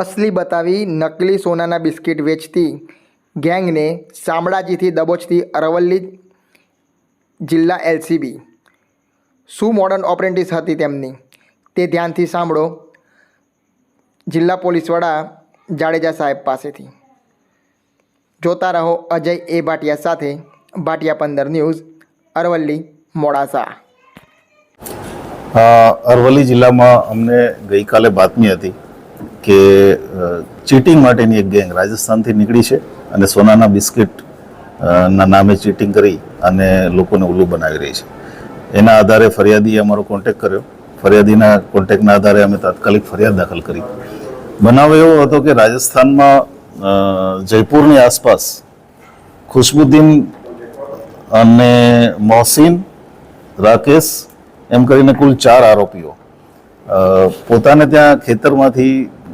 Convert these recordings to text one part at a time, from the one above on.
અસલી બતાવી નકલી સોનાના બિસ્કિટ વેચતી ગેંગને શામળાજીથી દબોચતી અરવલ્લી જિલ્લા એલસીબી. શું મોડર્ન ઓપરેન્ટિસ હતી તેમની? તે ધ્યાનથી સાંભળો. જિલ્લા પોલીસ વડા જાડેજા સાહેબ પાસેથી. જોતા રહો અજય એ ભાટિયા સાથે ભાટિયા પંદર ન્યૂઝ, અરવલ્લી, મોડાસા. અરવલ્લી જિલ્લામાં અમને ગઈકાલે બાતમી હતી કે ચીટિંગ માટેની એક ગેંગ રાજસ્થાનથી નીકળી છે અને સોનાના બિસ્કિટ ના નામે ચીટિંગ કરી અને લોકોને ઉલ્લુ બનાવી રહી છે. એના આધારે ફરિયાદીએ અમારો કોન્ટેક્ટ કર્યો. ફરિયાદીના કોન્ટેક્ટના આધારે અમે તાત્કાલિક ફરિયાદ દાખલ કરી. બનાવ એવો હતો કે રાજસ્થાનમાં જયપુરની આસપાસ ખુશબુદ્દીન અને મોહસિન, રાકેશ, એમ કરીને કુલ ચાર આરોપીઓ પોતાને ત્યાં ખેતરમાંથી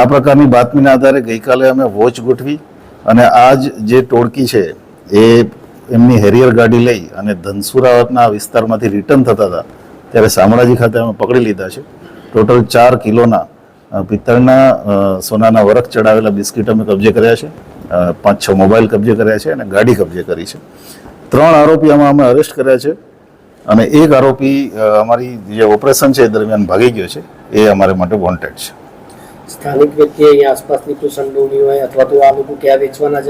આ પ્રકારની બાતમીના આધારે ગઈકાલે અમે વોચ ગોઠવી અને આજ જે ટોળકી છે, એ એમની હેરિયર ગાડી લઈ અને ધનસુરાના વિસ્તારમાંથી રિટર્ન થતા હતા, ત્યારે શામળાજી ખાતે અમે પકડી લીધા છે. ટોટલ ચાર કિલોના પિત્તળના સોનાના વરખ ચડાવેલા બિસ્કિટ અમે કબજે કર્યા છે પાંચ છ મોબાઈલ કબજે કર્યા છે અને ગાડી કબજે કરી છે. ત્રણ આરોપી આમાં અમે અરેસ્ટ કર્યા છે અને એક આરોપી અમારી જે ઓપરેશન છે એ દરમિયાન ભાગી ગયો છે, એ અમારે માટે વોન્ટેડ છે. સ્થાનિક વ્યક્તિ અહીંયા આસપાસની કોઈ સંડોવણી હોય અથવા તો આ લોકો ક્યાં વેચવાના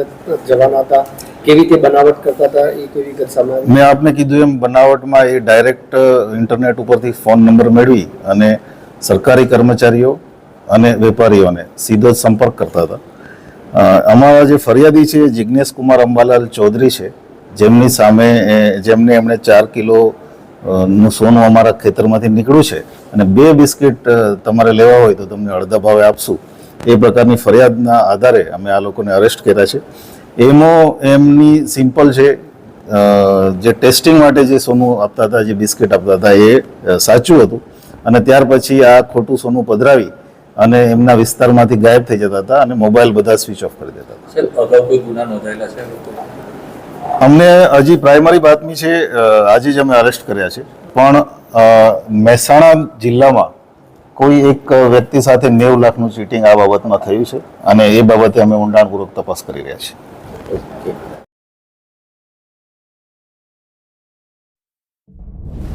જવાના હતા, કેવી રીતે બનાવટ કરતા હતા, એ કોઈ વિગત સામે મેં આપને કીધું એમ, બનાવટમાં એ ડાયરેક્ટ ઇન્ટરનેટ ઉપરથી ફોન નંબર મેળવી અને સરકારી કર્મચારીઓ અને વેપારીઓને સીધો સંપર્ક કરતા હતા. અમારા જે ફરિયાદી છે જિજ્ઞેશ કુમાર અંબાલાલ ચૌધરી છે, જેમની સામે જેમને એમણે ચાર કિલો નું સોનું અમારા ખેતરમાંથી નીકળ્યું છે અને બે બિસ્કિટ તમારે લેવા હોય તો તમને અડધા ભાવે આપશું. એ પ્રકારની ફરિયાદના આધારે અમે આ લોકોને અરેસ્ટ કર્યા છે. એમો, એમની સિમ્પલ છે જે ટેસ્ટિંગ માટે જે સોનું આપતા હતા, જે બિસ્કિટ આપતા હતા, એ સાચું હતું. અને ત્યાર પછી આ ખોટું સોનું પધરાવી અને એમના વિસ્તારમાંથી ગાયબ થઈ જતા હતા અને મોબાઈલ બધા સ્વિચ ઓફ કરી દેતા હતા. અગાઉ કોઈ ગુના નોંધાયેલા છે અમને હજી પ્રાઇમરી બાતમી છે આજે જ અમે અરેસ્ટ કર્યા છે પણ મહેસાણા જિલ્લામાં કોઈ એક વ્યક્તિ સાથે નેવ લાખનું ચીટિંગ આ બાબતમાં થયું છે અને એ બાબતે અમે ઊંડાણપૂર્વક તપાસ કરી રહ્યા છીએ.